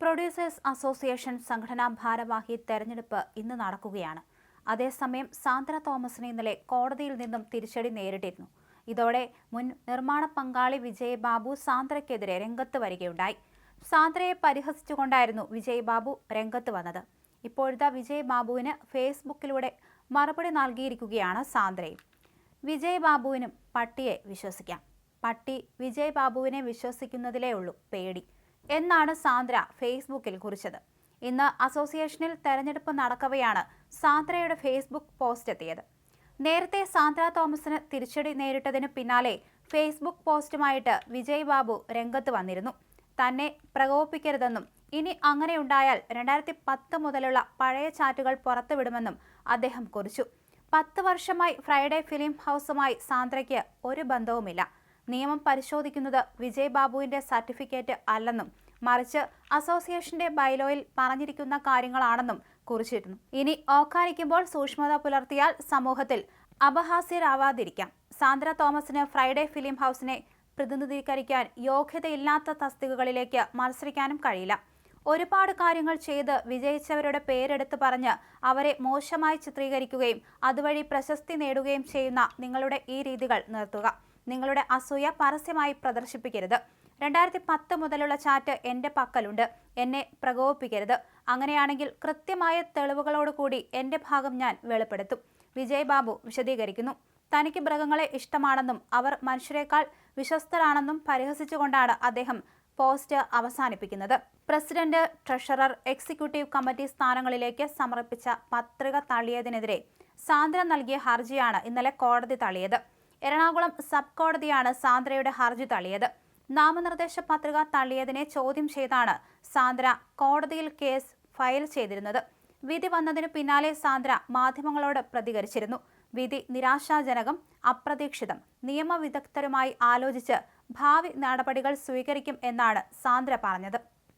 Producers association സംഘടനാ ഭാരവാഹി തെരഞ്ഞെടുപ്പ് ഇന്ന് നടക്കുകയാണ്. അതേസമയം സാന്ദ്ര തോമസിന് ഇന്നലെ കോടതിയിൽ നിന്നും തിരിച്ചടി നേരിട്ടിരുന്നു. ഇതോടെ മുൻ നിർമ്മാണ പങ്കാളി വിജയബാബു സാന്ദ്രയ്ക്കെതിരെ രംഗത്ത് വരികയുണ്ടായി. സാന്ദ്രയെ പരിഹസിച്ചുകൊണ്ടായിരുന്നു വിജയബാബു രംഗത്ത് വന്നത്. ഇപ്പോഴത്തെ വിജയ് ബാബുവിന് ഫേസ്ബുക്കിലൂടെ മറുപടി നൽകിയിരിക്കുകയാണ് സാന്ദ്രയും. വിജയ് ബാബുവിനും പട്ടിയെ വിശ്വസിക്കാം. പട്ടി വിജയബാബുവിനെ വിശ്വസിക്കുന്നതിലേ ഉള്ളൂ പേടി. എന്നാണ് സാന്ദ്ര ഫേസ്ബുക്കിൽ കുറിച്ചത്. ഇന്ന് അസോസിയേഷനിൽ തെരഞ്ഞെടുപ്പ് നടക്കവെയാണ് സാന്ദ്രയുടെ ഫേസ്ബുക്ക് പോസ്റ്റ് എത്തിയത്. നേരത്തെ സാന്ദ്ര തോമസിന് തിരിച്ചടി നേരിട്ടതിന് പിന്നാലെ ഫേസ്ബുക്ക് പോസ്റ്റുമായിട്ട് വിജയ് ബാബു രംഗത്ത് വന്നിരുന്നു. തന്നെ പ്രകോപിപ്പിക്കരുതെന്നും ഇനി അങ്ങനെയുണ്ടായാൽ രണ്ടായിരത്തി പത്ത് മുതലുള്ള പഴയ ചാറ്റുകൾ പുറത്തുവിടുമെന്നും അദ്ദേഹം കുറിച്ചു. പത്ത് വർഷമായി ഫ്രൈഡേ ഫിലിം ഹൗസുമായി സാന്ദ്രയ്ക്ക് ഒരു ബന്ധവുമില്ല. നിയമം പരിശോധിക്കുന്നത് വിജയ് ബാബുവിന്റെ സർട്ടിഫിക്കറ്റ് അല്ലെന്നും മറിച്ച് അസോസിയേഷന്റെ ബൈലോയിൽ പറഞ്ഞിരിക്കുന്ന കാര്യങ്ങളാണെന്നും കുറിച്ചിരുന്നു. ഇനി ഓക്കാനിക്കുമ്പോൾ സൂക്ഷ്മത പുലർത്തിയാൽ സമൂഹത്തിൽ അപഹാസ്യരാവാതിരിക്കാം. സാന്ദ്ര തോമസിന് ഫ്രൈഡേ ഫിലിം ഹൗസിനെ പ്രതിനിധീകരിക്കാൻ യോഗ്യതയില്ലാത്ത തസ്തികകളിലേക്ക് മത്സരിക്കാനും കഴിയില്ല. ഒരുപാട് കാര്യങ്ങൾ ചെയ്ത് വിജയിച്ചവരുടെ പേരെടുത്ത് പറഞ്ഞ് അവരെ മോശമായി ചിത്രീകരിക്കുകയും അതുവഴി പ്രശസ്തി നേടുകയും ചെയ്യുന്ന നിങ്ങളുടെ ഈ രീതികൾ നിർത്തുക. നിങ്ങളുടെ അസൂയ പരസ്യമായി പ്രദർശിപ്പിക്കരുത്. രണ്ടായിരത്തി പത്ത് മുതലുള്ള ചാറ്റ് എന്റെ പക്കലുണ്ട്. എന്നെ പ്രകോപിപ്പിക്കരുത്. അങ്ങനെയാണെങ്കിൽ കൃത്യമായ തെളിവുകളോടുകൂടി എന്റെ ഭാഗം ഞാൻ വെളിപ്പെടുത്തും. വിജയ് ബാബു വിശദീകരിക്കുന്നു. തനിക്ക് മൃഗങ്ങളെ ഇഷ്ടമാണെന്നും അവർ മനുഷ്യരെക്കാൾ വിശ്വസ്തരാണെന്നും പരിഹസിച്ചുകൊണ്ടാണ് അദ്ദേഹം പോസ്റ്റ് അവസാനിപ്പിക്കുന്നത്. പ്രസിഡന്റ് ട്രഷറർ എക്സിക്യൂട്ടീവ് കമ്മിറ്റി സ്ഥാനങ്ങളിലേക്ക് സമർപ്പിച്ച പത്രിക തള്ളിയതിനെതിരെ സാന്ദ്ര നൽകിയ ഹർജിയാണ് ഇന്നലെ കോടതി തള്ളിയത്. എറണാകുളം സബ് കോടതിയാണ് സാന്ദ്രയുടെ ഹർജി തള്ളിയത്. നാമനിർദ്ദേശ പത്രിക തള്ളിയതിനെ ചോദ്യം ചെയ്താണ് സാന്ദ്ര കോടതിയിൽ കേസ് ഫയൽ ചെയ്തിരുന്നത്. വിധി വന്നതിനു പിന്നാലെ സാന്ദ്ര മാധ്യമങ്ങളോട് പ്രതികരിച്ചിരുന്നു. വിധി നിരാശാജനകം അപ്രതീക്ഷിതം നിയമവിദഗ്ധരുമായി ആലോചിച്ച് ഭാവി നടപടികൾ സ്വീകരിക്കും എന്നാണ് സാന്ദ്ര പറഞ്ഞത്.